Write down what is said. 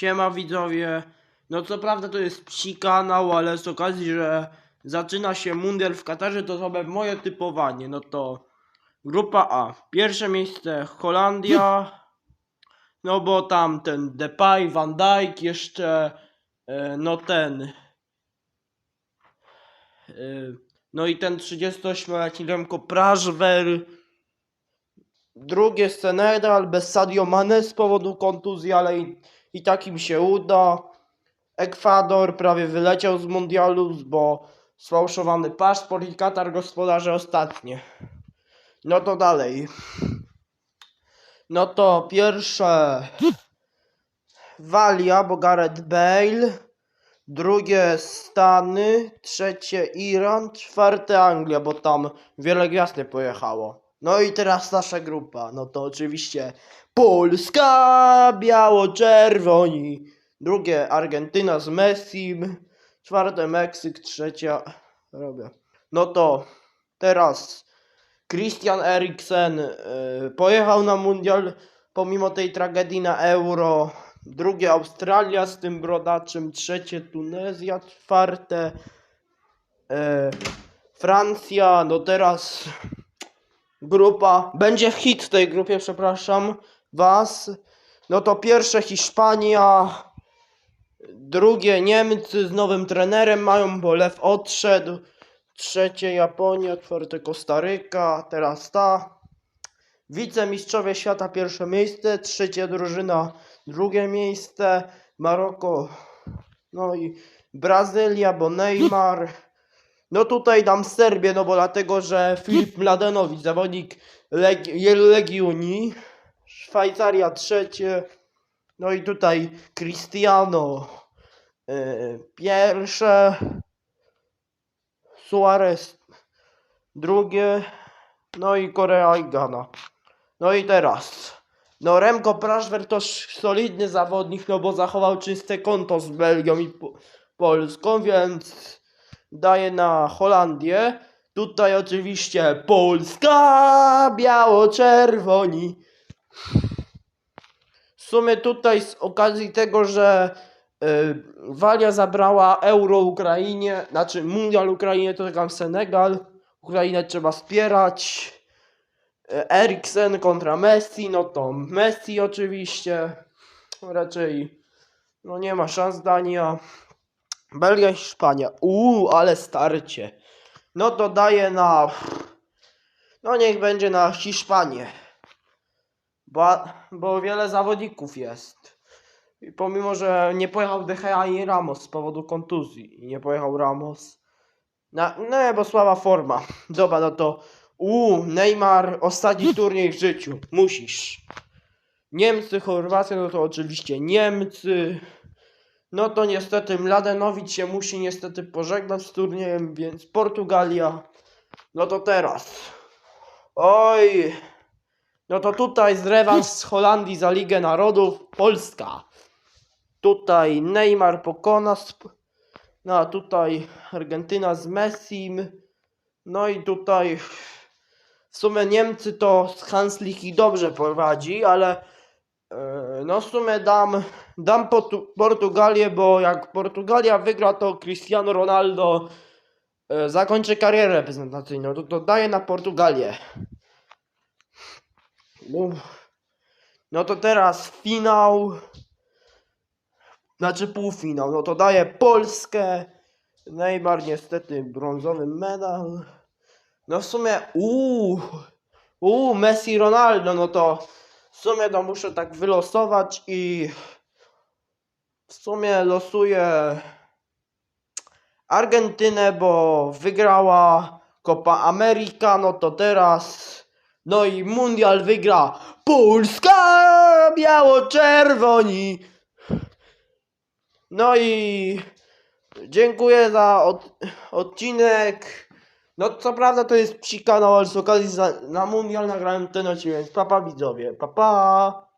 Siema widzowie. No co prawda to jest psi kanał, ale z okazji, że zaczyna się mundial w Katarze, to sobie moje typowanie. No to grupa A. Pierwsze miejsce Holandia. No bo tam ten Depay, Van Dijk, jeszcze e, no ten e, no i ten 38-letni Remko Prażwer. Drugie Senegal bez Sadio Mane z powodu kontuzji, ale i, i tak im się uda. Ekwador prawie wyleciał z mundialu, bo sfałszowany paszport i Katar gospodarze ostatnie. No to dalej. No to pierwsze Walia, bo Gareth Bale. Drugie Stany, trzecie Iran, czwarte Anglia, bo tam wiele gwiazd nie pojechało. No i teraz nasza grupa, no to oczywiście Polska, biało-czerwoni, drugie Argentyna z Messim, czwarte Meksyk, trzecia, robię. No to teraz Christian Eriksen y, pojechał na mundial pomimo tej tragedii na Euro. Drugie Australia z tym brodaczem, trzecie Tunezja, czwarte e, Francja, no teraz grupa, będzie hit w tej grupie, przepraszam was. No to pierwsze Hiszpania, drugie Niemcy z nowym trenerem mają, bo Lew odszedł. Trzecie Japonia, czwarte Kostaryka, teraz ta. Wicemistrzowie świata pierwsze miejsce, trzecia drużyna drugie miejsce, Maroko, no i Brazylia, bo Neymar. No tutaj dam Serbię, no bo dlatego, że Filip Mladenowicz, zawodnik Leg- Legionii, Szwajcaria trzecie, no i tutaj Cristiano yy, pierwsze, Suarez drugie, no i Korea i Ghana. No i teraz, no Remko Praszwer to solidny zawodnik, no bo zachował czyste konto z Belgią i po Polską, więc daje na Holandię. Tutaj oczywiście Polska, biało-czerwoni. W sumie tutaj z okazji tego, że y, Walia zabrała Euro Ukrainie, znaczy Mundial Ukrainie, to tam Senegal. Ukrainę trzeba wspierać. Eriksen kontra Messi, no to Messi oczywiście. Raczej no nie ma szans Dania. Belgia Hiszpania. Uuu, ale starcie. No to daje na. No niech będzie na Hiszpanię. Bo, bo wiele zawodników jest. I pomimo, że nie pojechał De Gea i Ramos z powodu kontuzji. I nie pojechał Ramos. Na, no bo słaba forma. Dobra, no to. Uuu, Neymar, ostatni turniej w życiu. Musisz. Niemcy, Chorwacja, no to oczywiście Niemcy. No to niestety Mladenowicz się musi niestety pożegnać z turniejem, więc Portugalia. No to teraz. Oj. No to tutaj z rewans z Holandii za Ligę Narodów Polska. Tutaj Neymar pokona. No a tutaj Argentyna z Messim. No i tutaj w sumie Niemcy to z Hanslich dobrze prowadzi, ale no w sumie dam, dam Portu- Portugalię, bo jak Portugalia wygra, to Cristiano Ronaldo e, zakończy karierę reprezentacyjną. To, to daję na Portugalię. No to teraz finał. Znaczy półfinał. No to daję Polskę. Neymar niestety brązowy medal. No w sumie uuu. Uuu, Messi Ronaldo, no to w sumie to muszę tak wylosować i w sumie losuję Argentynę, bo wygrała Copa America, no to teraz no i mundial wygra Polska biało-czerwoni. No i dziękuję za od, odcinek. No co prawda to jest psi kanał, ale z okazji na mundial nagrałem ten odcinek. Papa widzowie, papa.